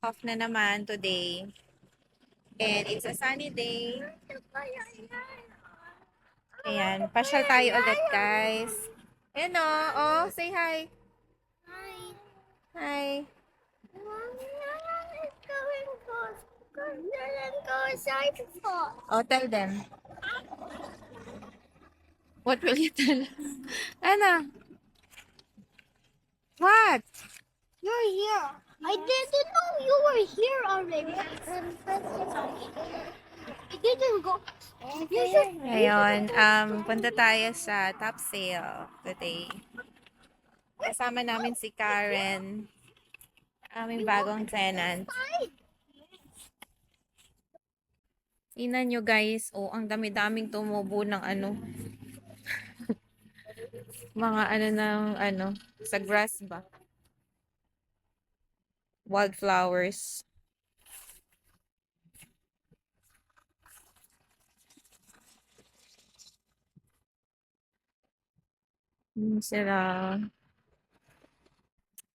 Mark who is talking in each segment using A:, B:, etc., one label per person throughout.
A: off na naman today. And it's a sunny day. Ayan, pasyal tayo ulit guys. Ayan o, oh, say hi.
B: Hi.
A: Hi. Oh, tell them. What will you tell? Ano? What?
B: You're here. I didn't know you were here already. I didn't go. You.
A: Ngayon, um, punta tayo sa top sale today. Kasama namin si Karen, aming bagong tenant. Tingnan nyo guys, oh, ang dami-daming tumubo ng ano. Mga ano ng ano, sa grass ba? Wildflowers. Yun sila.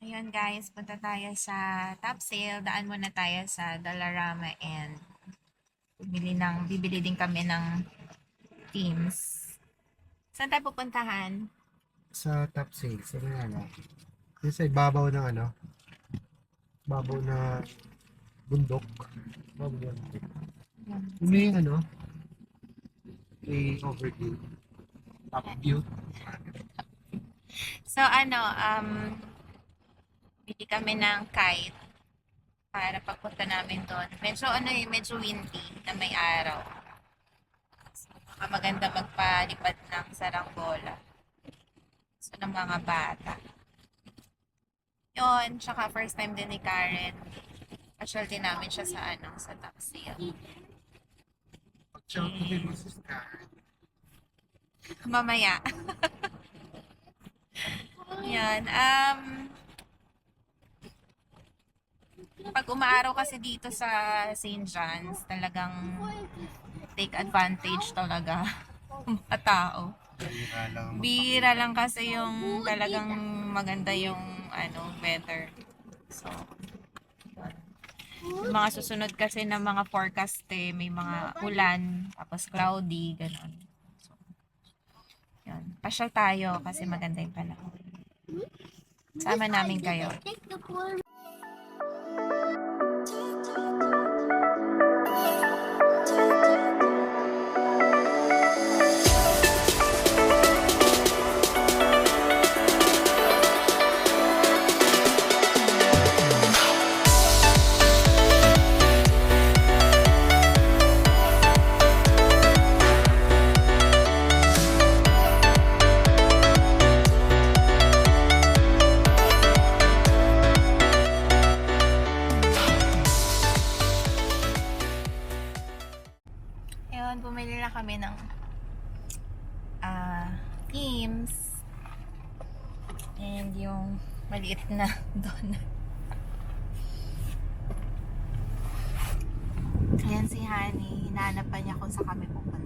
A: Ayun guys, punta tayo sa top sale. Daan muna tayo sa Dollarama and bibili ng bibili din kami ng teams. Saan tayo pupuntahan?
C: sa top sale, sa ano, yung sa ibabaw ng ano, babaw na bundok. Babaw na bundok. Yung may ano, may overview. Top view.
A: So ano, um, bili kami ng kite para pagpunta namin doon. Medyo ano eh, medyo windy na may araw. So, baka maganda magpalipad ng saranggola. So, ng mga bata. Yun, tsaka first time din ni Karen. Din namin siya sa ano, sa top sale.
C: Pag-shout mo din Mrs. Karen.
A: Mamaya. Yan. Um, pag umaaraw kasi dito sa St. John's, talagang take advantage talaga ng mga tao.
C: Bira lang
A: kasi yung talagang maganda yung ano, weather. So, yun. Mga susunod kasi ng mga forecast eh, may mga ulan, tapos cloudy, ganun. So, yun. Pasyal tayo kasi maganda yung panahon. Sama namin kayo. Saan kami pupunta.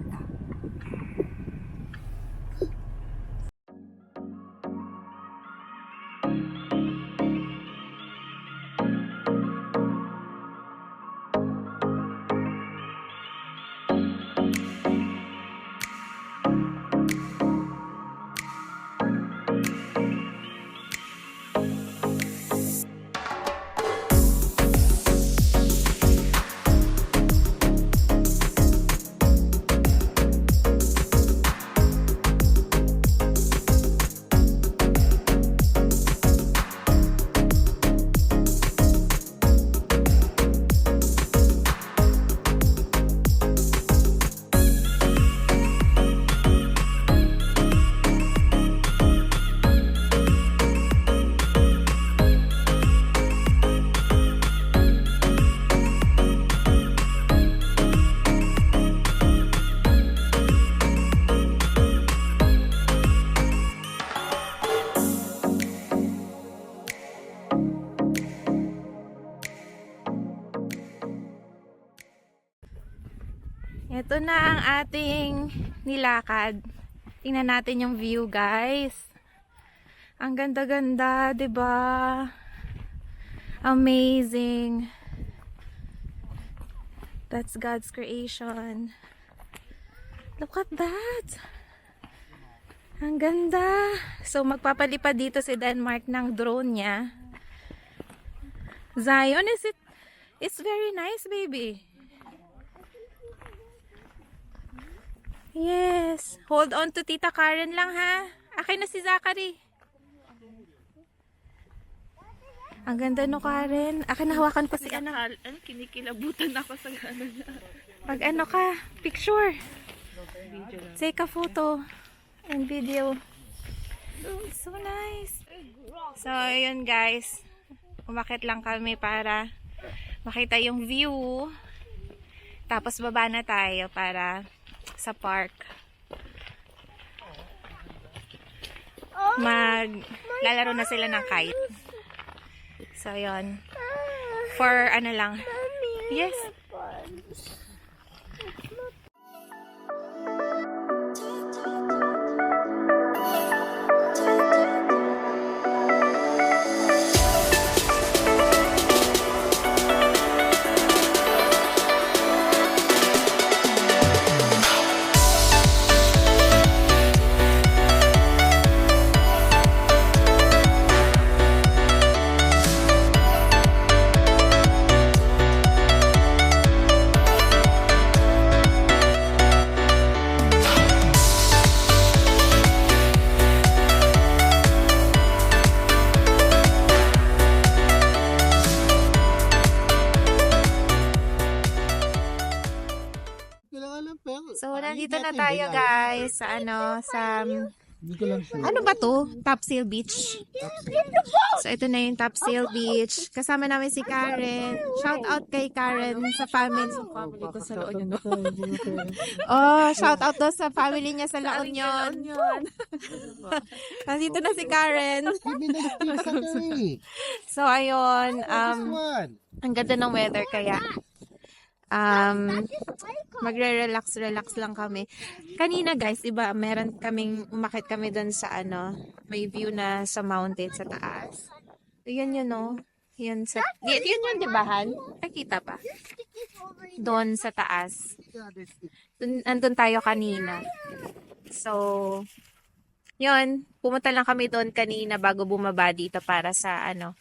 A: Ating nilakad. Tingnan natin yung view, guys. Ang ganda-ganda, 'di ba? Amazing. That's God's creation. Look at that. Ang ganda. So, magpapalipad dito si Denmark ng drone niya. Zion, is it? It's very nice, baby. Yes. Hold on to Tita Karen lang, ha? Akin na si Zachary. Ang ganda no, Karen. Akin na hawakan ko si ano.
D: Ano, kinikilabutan ako sa ano niya.
A: Pag ano ka, picture. Take a photo and video. So nice. So, yun guys. Umakit lang kami para makita yung view. Tapos baba na tayo para sa park. Mag lalaro na sila ng kite. So, yun. For ano lang. Yes. Nandito na tayo guys sa ano, sa ano ba to? Topsail Beach. So, ito na yung Topsail Beach. Kasama namin si Karen. Shout out kay Karen sa family.
D: Family ko sa loob yun.
A: Oh, shout out daw sa family niya sa La Union. Nandito na si Karen. So, ayun. Um, ang ganda ng weather kaya um, magre-relax relax lang kami. Kanina guys, iba meron kaming umakit kami doon sa ano, may view na sa mountain sa taas. Yun yun no. Yun sa yun, yun yun, di ba, Han? Nakita pa. Doon sa taas. Dun, andun tayo kanina. So, yun, pumunta lang kami doon kanina bago bumaba dito para sa ano,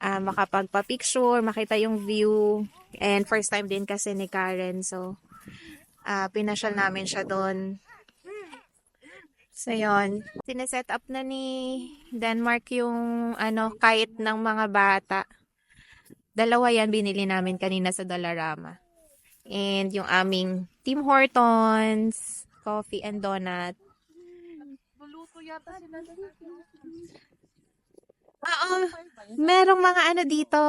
A: ah, makapagpa-picture, makita yung view. And first time din kasi ni Karen. So, ah pinasyal namin siya doon. So, yun. Sineset up na ni Denmark yung ano, kite ng mga bata. Dalawa yan binili namin kanina sa Dollarama. And yung aming Tim Hortons, coffee and donut.
D: Luluto yata sila.
A: Oo. Merong mga ano dito.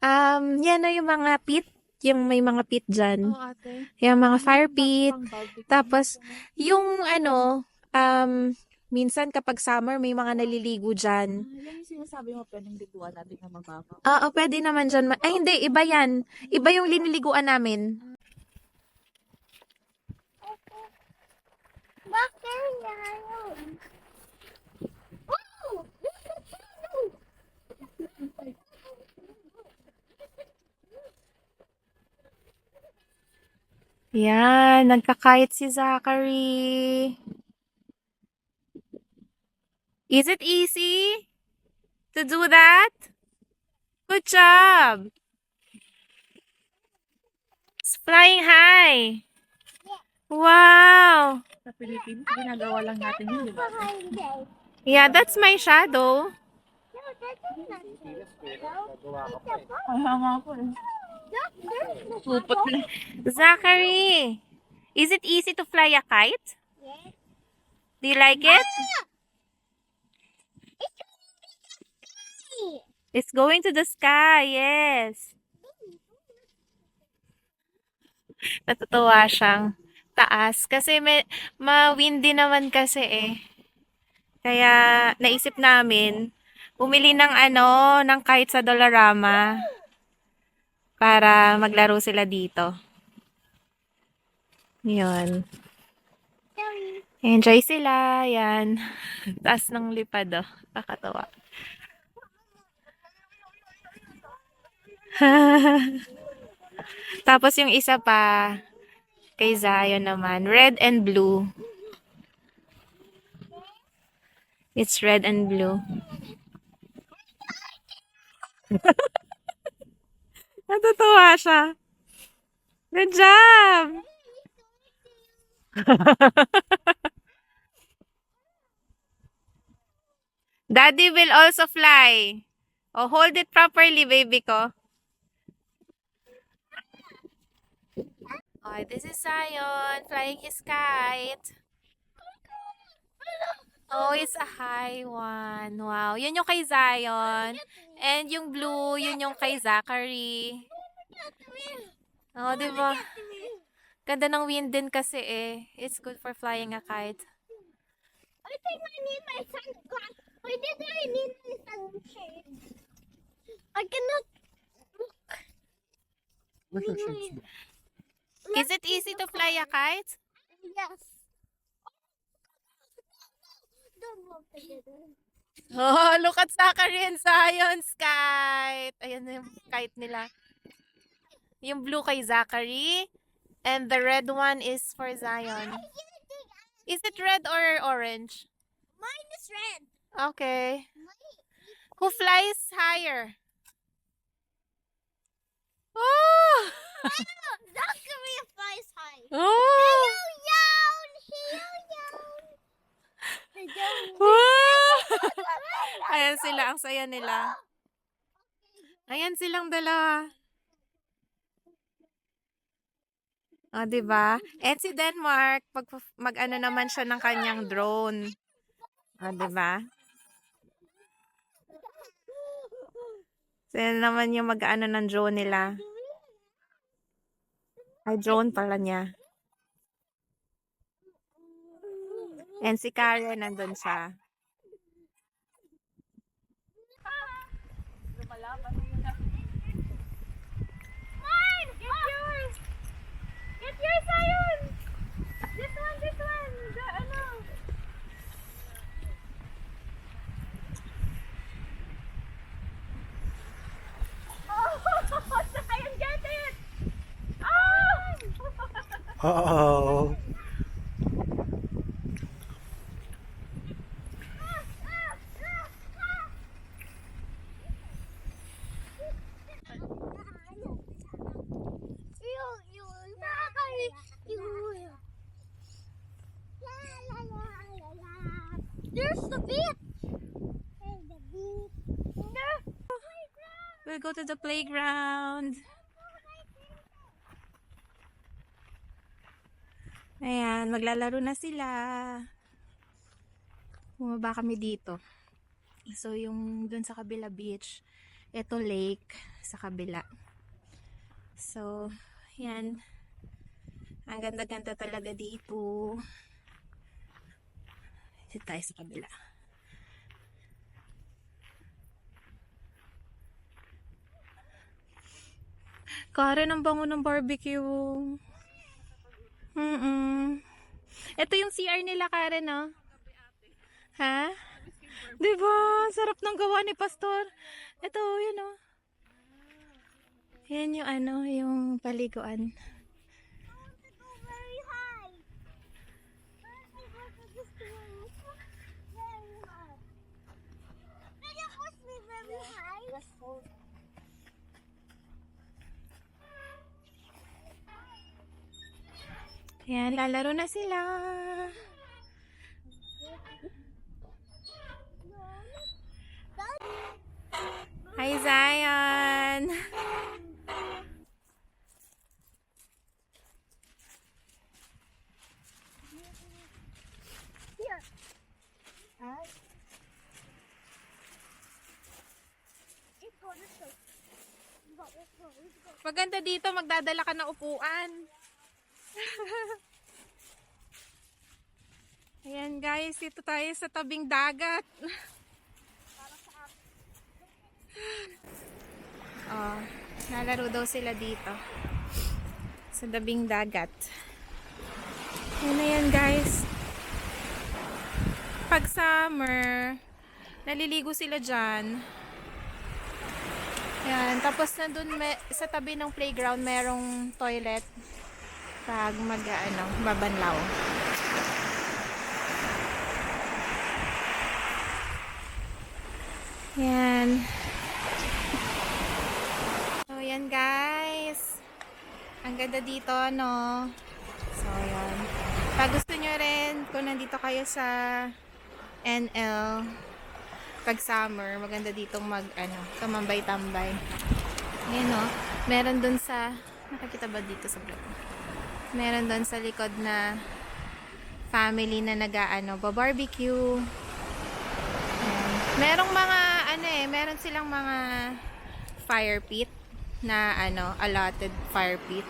A: Um, yan na yung mga pit. Yung may mga pit dyan.
D: Oo, ate.
A: Yung mga fire pit. Tapos, yung ano, um, minsan kapag summer, may mga naliligo dyan.
D: Ah, Yan yung sinasabi mo, pwedeng liguan natin na mababa.
A: Oo, pwede naman dyan. ma- Ay, hindi, iba yan. Iba yung liniliguan namin.
B: Bakit yan?
A: Yan, nagkakayat si Zachary. Is it easy to do that? Good job. It's flying high. Wow.
D: Sa Philippines, ginagawa lang natin yun, di ba?
A: Yeah, that's my shadow.
B: No, that is not
D: Kaya nga po eh. Na.
A: Zachary, is it easy to fly a kite?
B: Yes.
A: Do you like it? It's going to the sky, yes. Natutuwa siyang taas. Kasi may, ma-windy naman kasi eh. Kaya naisip namin, bumili ng ano, ng kite sa Dollarama para maglaro sila dito. Yun. Enjoy sila. Yan. Taas ng lipad, oh. Kakatawa. Tapos yung isa pa, kay Zion naman, red and blue. It's red and blue. Natutuwa siya. Good job! Daddy will also fly. Oh, hold it properly, baby ko. Oh, this is Zion flying his kite. Oh, it's a high one. Wow. Yun yung kay Zion. And yung blue, yun yung kay Zachary. Oh, di ba? Ganda ng wind din kasi eh. It's good for flying a kite.
B: I think I need my sunglasses. Why did I need my sunshade? I cannot
C: ba?
A: Is it easy to fly a kite?
B: Yes.
A: Oh, look at Zachary and Zion's kite. Ayan na yung kite nila. Yung blue kay Zachary. And the red one is for Zion. Is it red or orange?
B: Mine is red.
A: Okay. Who flies higher? Oh!
B: Zachary flies high.
A: Oh! Ayan sila, ang saya nila. Ayan silang dalawa. O, oh, diba? And si Denmark, pag, mag-ano naman siya ng kanyang drone. O, diba? Sila naman yung mag-ano ng drone nila. Ay, drone pala niya. And si Karen nandun siya.
B: Mine! Get yours! Get yours, Zion! This one, this one! The ano? Oh! Zion, get it! Oh!
C: Oo.
B: You, you, nakakari, you. La, la, la, la, la. There's the beach. There's the beach. No.
A: We'll go to the playground. Ayan, maglalaro na sila. Bumaba kami dito. So, yung dun sa kabila beach, ito lake sa kabila. So, yan. Ang ganda-ganda talaga dito. Dito tayo sa kabila. Karen, ang bango ng barbecue. Mm Ito yung CR nila, Karen, no? Ha? Diba? Sarap ng gawa ni Pastor. Ito, yun, oh. Yan yung ano, yung paliguan.
B: go very high. First, I go to this place. Very high. Can you push me very high? Let's hold.
A: Yan, lalaro na sila. Hi, Zion! Maganda dito, magdadala ka ng upuan. Ayan guys, dito tayo sa tabing dagat. oh, nalaro daw sila dito. Sa tabing dagat. Ayan na yan guys. pag summer, naliligo sila dyan. Yan, tapos nandun may, sa tabi ng playground merong toilet pag mag ano, babanlaw. Yan. So, yan guys. Ang ganda dito, no? So, yan. Pag gusto nyo rin, kung nandito kayo sa NL, pag summer, maganda ditong mag, ano, tumambay-tambay. Yan, no? Meron dun sa, nakakita ba dito sa vlog? Meron dun sa likod na family na nag-ano, barbecue. Ayan. Merong mga, ano eh, meron silang mga fire pit na, ano, allotted fire pit.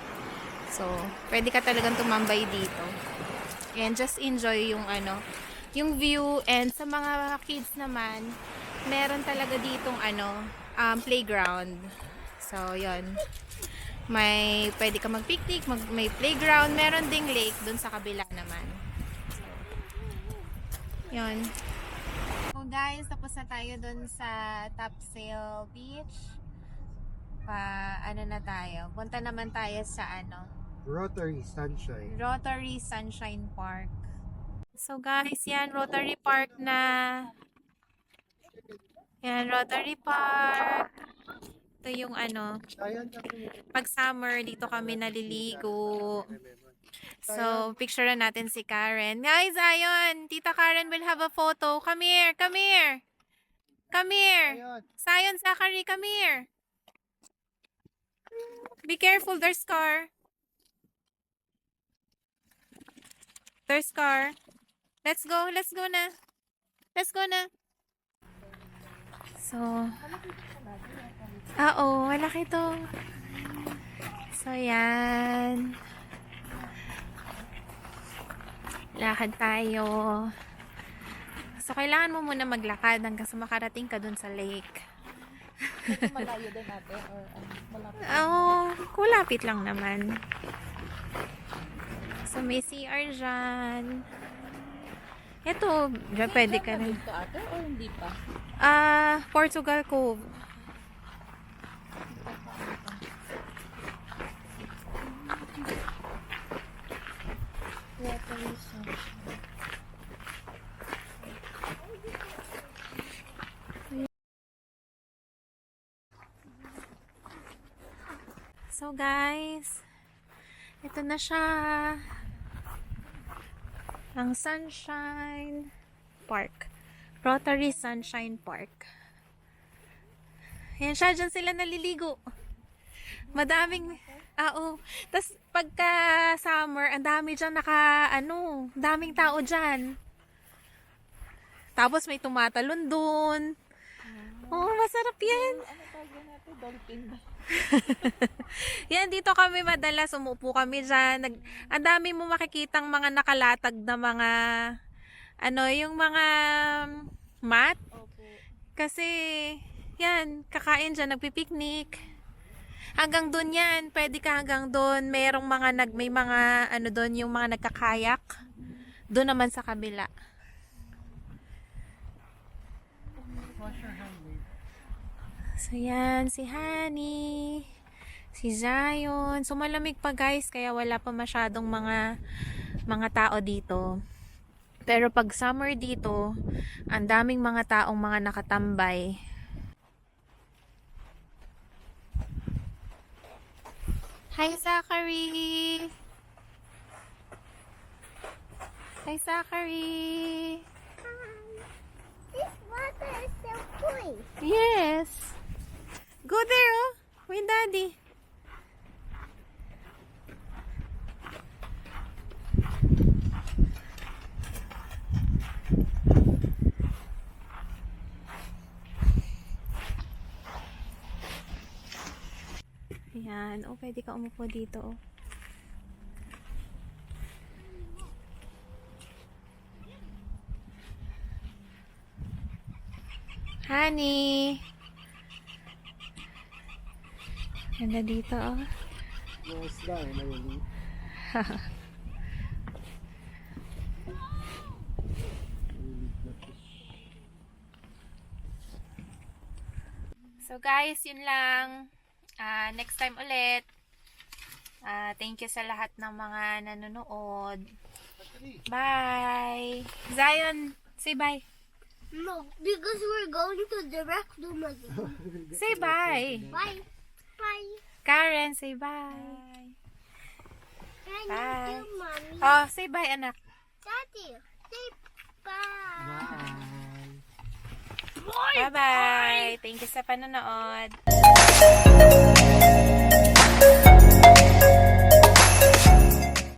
A: So, pwede ka talagang tumambay dito. And just enjoy yung, ano, yung view. And sa mga kids naman, meron talaga ditong, ano, um, playground. So, yon may pwede ka mag-picnic, mag, may playground, meron ding lake dun sa kabila naman. Yun. So guys, tapos na tayo dun sa Topsail Beach. Pa, ano na tayo? Punta naman tayo sa ano,
C: Rotary Sunshine.
A: Rotary Sunshine Park. So guys, yan, Rotary Park na. Yan, Rotary Park. Ito yung ano, pag summer, dito kami naliligo. So, picture na natin si Karen. Guys, ayun! Tita Karen will have a photo. Come here! Come here! Come here! Zion, Zachary, come here! Be careful, there's car. There's car. Let's go, let's go na. Let's go na. So, oo, malaki to. So, yan. Lakad tayo. So, kailangan mo muna maglakad hanggang sa makarating ka dun sa lake.
D: Malayo din natin or ano, malapit.
A: Oo, kulapit lang naman. So, may CR dyan. Ito, dyan pwede ka rin.
D: Dito ate or hindi pa?
A: Ah, Portugal Cove.
D: Water resource.
A: Guys, ito na siya. Ang Sunshine Park. Rotary Sunshine Park. Ayan siya, dyan sila naliligo. Madaming, ah, oo. Tapos, pagka summer, ang dami dyan naka, ano, daming tao dyan. Tapos, may tumatalon dun. Oo, masarap yan.
D: Ano tawag yan natin? Dolphin ba?
A: Yan, dito kami madalas, umupo kami dyan. Nag, ang dami mo makikitang mga nakalatag na mga, ano, yung mga mat.
D: Opo.
A: Kasi, yan, kakain dyan, nagpipiknik. Hanggang doon yan, pwede ka hanggang doon. Merong mga nag, may mga, ano doon, yung mga nagkakayak. Doon naman sa kabila. So, yan, si Honey, si Zion. So, malamig pa guys, kaya wala pa masyadong mga, mga tao dito. Pero pag summer dito, ang daming mga taong mga nakatambay. Hi, Zachary! Hi, Zachary!
B: This water is so cool.
A: Yes! Go there, oh! With daddy. Ayan. Oh, pwede ka umupo dito, oh. Honey! Ganda dito, oh.
C: Yes, daw, mayroon.
A: so guys, yun lang. Uh, next time ulit. Uh, thank you sa lahat ng mga nanonood. Bye! Zion, say bye.
B: No, because we're going to direct room again.
A: say bye.
B: Bye. Bye.
A: Karen, say bye.
B: Can
A: Bye.
B: you mommy?
A: Oh, say bye, anak.
B: Daddy, say bye.
C: Bye!
A: Bye-bye. Thank you sa panonood.